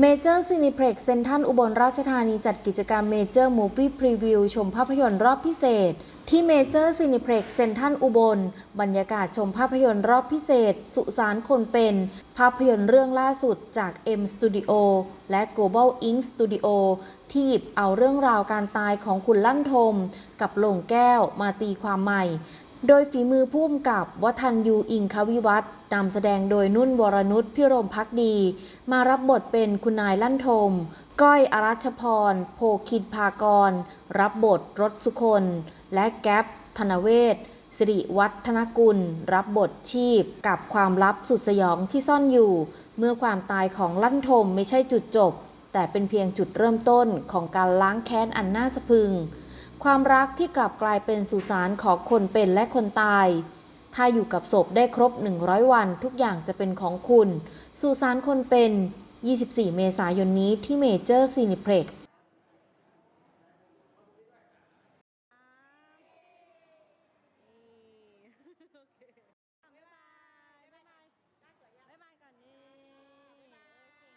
เมเจอร์ซีนิเพล็กเซนทันอุบลราชธานีจัดกิจกรรมเมเจอร์มูฟี่พรีวิวชมภาพยนตร์รอบพิเศษ ที่เมเจอร์ซีนิเพล็กเซนทันอุบล บรรยากาศชมภาพยนตร์รอบพิเศษ สุสานคนเป็น ภาพยนตร์เรื่องล่าสุดจาก M Studio และ Global Ink Studio ที่หยิบเอาเรื่องราวการตายของคุณลั่นทม กับหลงแก้วมาตีความใหม่ โดยฝีมือผู้กำกับวัฒนยูอิงควิวัฒนำแสดงโดยนุ่นวรนุชพิรมพักดี มารับบทเป็นคุณนายลั่นทม ก้อยอรัชพร โพคินพากร รับบทรถสุคน และแก๊ปธนเวศ สิริวัฒนกุล รับบทชีพกับความลับสุดสยองที่ซ่อนอยู่ เมื่อความตายของลั่นทมไม่ใช่จุดจบ แต่เป็นเพียงจุดเริ่มต้นของการล้างแค้นอันน่าสะพึง ความรักที่กลับกลายเป็นสุสานของคนเป็นและคนตาย ถ้าอยู่กับศพได้ครบ 100 วันทุกอย่างจะเป็นของคุณ สุสานคนเป็น 24 เมษายนนี้ที่เมเจอร์ซีนิเพล็ก okay.